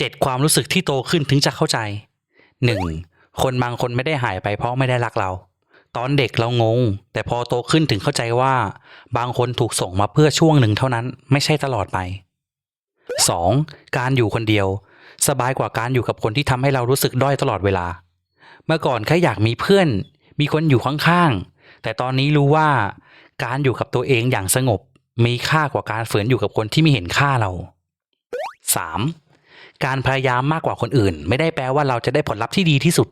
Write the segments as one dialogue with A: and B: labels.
A: 7 ความรู้สึกที่โตขึ้นถึงจะเข้าใจ 1. คนบางคนไม่ได้หายไปเพราะไม่ได้รักเรา ตอนเด็กเรางง แต่พอโตขึ้นถึงเข้าใจว่า บางคนถูกส่งมาเพื่อช่วงหนึ่งเท่านั้นไม่ใช่ตลอดไป 2. การอยู่คนเดียว สบายกว่าการอยู่กับคนที่ทำให้เรารู้สึกด้อยตลอดเวลา เมื่อก่อนแค่อยากมีเพื่อน มีคนอยู่ข้างๆ แต่ตอนนี้รู้ว่าการอยู่กับตัวเองอย่างสงบ มีค่ากว่าการฝืนอยู่กับคนที่ไม่เห็นค่าเรา 3. การพยายามมากกว่าคนอื่น ไม่ได้แปลว่าเราจะได้ผลลัพธ์ที่ดีที่สุด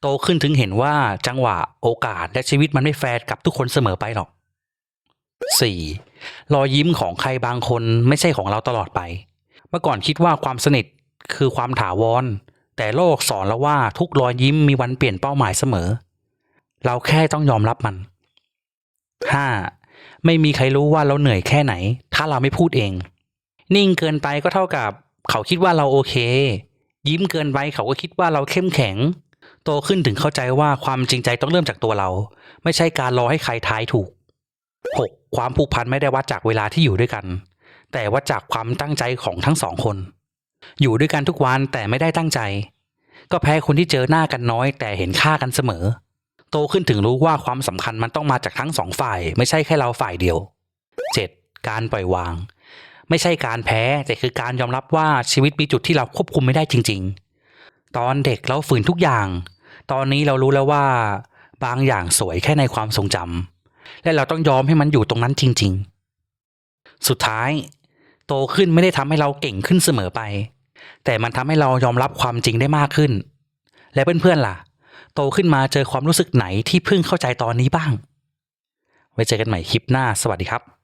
A: โตขึ้นถึงเห็นว่าจังหวะโอกาสและชีวิตมันไม่แฟร์กับทุกคนเสมอไปหรอก 4. รอยยิ้มของใครบางคนไม่ใช่ของเราตลอดไป เมื่อก่อนคิดว่าความสนิทคือความถาวร แต่โลกสอนเราว่าทุกรอยยิ้มมีวันเปลี่ยนเป้าหมายเสมอ เราแค่ต้องยอมรับมัน 5. ไม่มีใครรู้ว่าเราเหนื่อยแค่ไหน ถ้าเราไม่พูดเอง นิ่งเกินไปก็เท่ากับ เขาคิดว่าเราโอเค ยิ้มเกินไปเขาก็คิดว่าเราเข้มแข็ง โตขึ้นถึงเข้าใจว่าความจริงใจต้องเริ่มจากตัวเรา ไม่ใช่การรอให้ใครทายถูก 6. ความผูกพันไม่ได้วัดจากเวลาที่อยู่ด้วยกัน แต่วัดจากความตั้งใจของทั้งสองคน อยู่ด้วยกันทุกวันแต่ไม่ได้ตั้งใจ ก็แพ้คนที่เจอหน้ากันน้อย แต่เห็นค่ากันเสมอ โตขึ้นถึงรู้ว่าความสำคัญมันต้องมาจากทั้งสองฝ่าย ไม่ใช่แค่เราฝ่ายเดียว 7. การปล่อยวาง ไม่ใช่การแพ้แต่คือการยอมรับว่าชีวิตมีจุดที่เราควบคุมไม่ได้จริง ๆ ตอนเด็กเราฝืนทุกอย่าง ตอนนี้เรารู้แล้วว่า บางอย่างสวยแค่ในความทรงจำและเราต้องยอมให้มันอยู่ตรงนั้นจริง ๆ สุดท้าย โตขึ้นไม่ได้ทำให้เราเก่งขึ้นเสมอไป แต่มันทำให้เรายอมรับความจริงได้มากขึ้น และเพื่อนๆล่ะ โตขึ้นมาเจอความรู้สึกไหนที่เพิ่งเข้าใจตอนนี้บ้าง ไว้เจอกันใหม่คลิปหน้า สวัสดีครับ